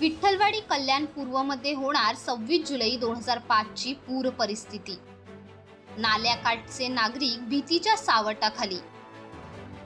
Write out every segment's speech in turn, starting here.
विठ्ठलवाडी कल्याण पूर्वमध्ये होणार सव्वीस जुलै दोन हजार पाचची पूर परिस्थिती. नाल्याकाठचे नागरिक भीतीच्या सावटाखाली.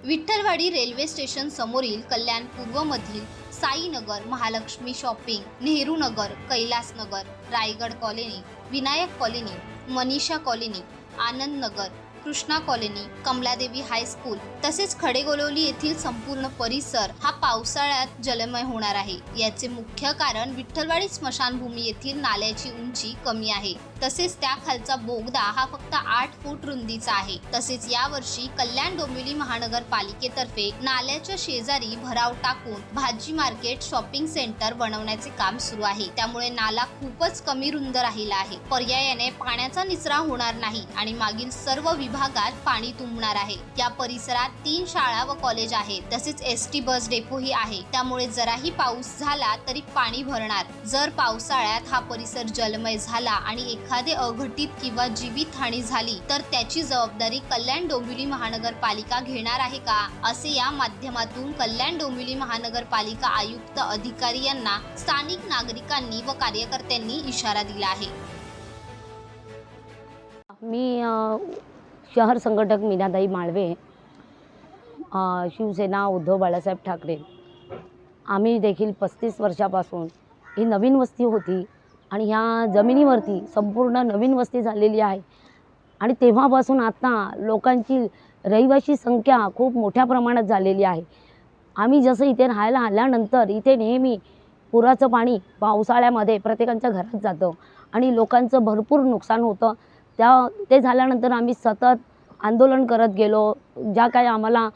विठ्ठलवाडी रेल्वे स्टेशन समोरील Kalyan पूर्वमधील Sainagar Mahalakshmi shopping Nehru Nagar Kailas Nagar Raigad colony Vinayak colony Manisha colony Anand Nagar Krishna colony Kamladevi high school तसेच खडेगोलवली येथील संपूर्ण परिसर हा पावसाळ्यात जलमय होणार आहे. याचे मुख्य कारण विठ्ठलवाडी स्मशानभूमी येथील नाल्याची उंची कमी आहे. तसेच त्या खालचा बोगदा हा फक्त आठ फूट रुंदीचा आहे. तसेच यावर्षी कल्याण डोंबिवली महानगरपालिकेतर्फे नाल्याच्या शेजारी भराव टाकून भाजी मार्केट शॉपिंग सेंटर बनवण्याचे काम सुरू आहे. त्यामुळे नाला खूपच कमी रुंद राहिला आहे. पर्यायाने पाण्याचा निचरा होणार नाही आणि मागील सर्व विभागात पाणी तुंबणार आहे. या परिसरात तीन शाळा व कॉलेज आहे तसेच एस टी बस डेपोही आहे. त्यामुळे जराही पाऊस झाला तरी पाणी भरणार. जर पावसाळ्यात हा परिसर जलमय झाला आणि एखादे अघटित किंवा जीवित हानी झाली तर त्याची जबाबदारी कल्याण डोंबिवली महानगरपालिका घेणार आहे का? असे या माध्यमातून कल्याण डोंबिवली महानगरपालिका आयुक्त अधिकारी यांना स्थानिक नागरिकांनी व कार्यकर्त्यांनी इशारा दिला आहे. मी शहर संघटक मीनाताई माळवे शिवसेना उद्धव बाळासाहेब ठाकरे. आम्ही देखील पस्तीस वर्षापासून ही नवीन वस्ती होती आणि ह्या जमिनीवरती संपूर्ण नवीन वस्ती झालेली आहे. आणि तेव्हापासून आता लोकांची रहिवाशी संख्या खूप मोठ्या प्रमाणात झालेली आहे. आम्ही जसं इथे राहायला आल्यानंतर इथे नेहमी पुराचं पाणी पावसाळ्यामध्ये प्रत्येकाच्या घरात जातं आणि लोकांचं भरपूर नुकसान होतं. त्या ते झाल्यानंतर आम्ही सतत आंदोलन करत गेलो. ज्या काही आम्हाला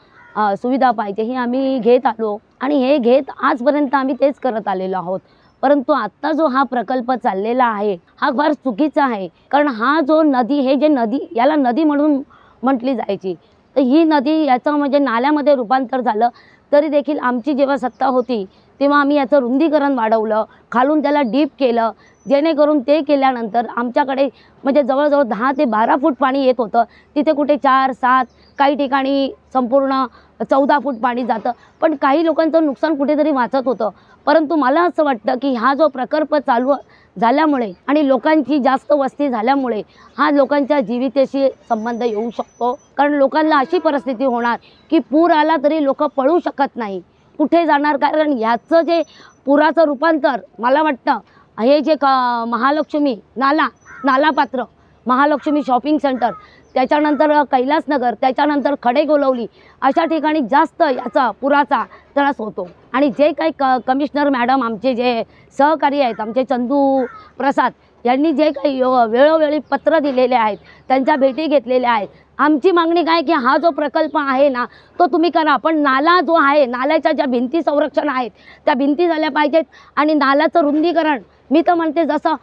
सुविधा पाहिजे हे आम्ही घेत आलो. आणि हे घेत आजपर्यंत आम्ही तेच करत आलेलो आहोत. परंतु आत्ता जो हा प्रकल्प चाललेला आहे हा फार चुकीचा आहे. कारण हा जो नदी हे जे नदी याला नदी म्हणून म्हटली जायची. तर ही नदी याचं म्हणजे नाल्यामध्ये रूपांतर झालं. तरी देखील आमची जेव्हा सत्ता होती तेव्हा आम्ही याचं रुंदीकरण वाढवलं खालून त्याला डीप केलं. जेणेकरून ते केल्यानंतर आमच्याकडे म्हणजे जवळजवळ दहा ते बारा फूट पाणी येत होतं. तिथे कुठे चार सात काही ठिकाणी संपूर्ण चौदा फूट पाणी जातं. पण काही लोकांचं नुकसान कुठेतरी वाचत होतं. परंतु मला असं वाटतं की हा जो प्रकल्प चालू झाल्यामुळे आणि लोकांची जास्त वस्ती झाल्यामुळे हा लोकांच्या जीवितेशी संबंध येऊ शकतो. कारण लोकांना अशी परिस्थिती होणार की पूर आला तरी लोक पळू शकत नाही. कुठे जाणार? कारण ह्याचं जे पुराचं रूपांतर मला वाटतं हे जे क महालक्ष्मी नाला नालापात्र महालक्ष्मी शॉपिंग सेंटर त्याच्यानंतर कैलासनगर त्याच्यानंतर खडे गोलवली अशा ठिकाणी जास्त याचा पुराचा त्रास होतो. आणि जे काही क कमिशनर मॅडम आमचे जे सहकारी आहेत आमचे चंदू प्रसाद यांनी जे काही वेळोवेळी पत्र दिलेले आहेत त्यांच्या भेटी घेतलेल्या आहेत. आमची मागणी काय की हा जो प्रकल्प आहे ना तो तुम्ही करा. पण नाला जो आहे नाल्याच्या ज्या भिंती संरक्षण आहेत त्या भिंती झाल्या पाहिजेत आणि नाल्याचं रुंदीकरण. मी तर म्हणते जसं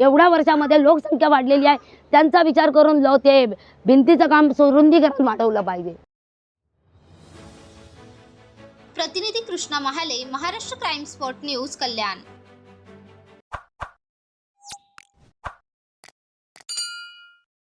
एवढ्या वर्षामध्ये लोकसंख्या वाढलेली आहे त्यांचा विचार करून लो ते भिंतीचं काम रुंदीकरण वाढवलं पाहिजे. प्रतिनिधी Krishna Mahale Maharashtra crime spot news Kalyan.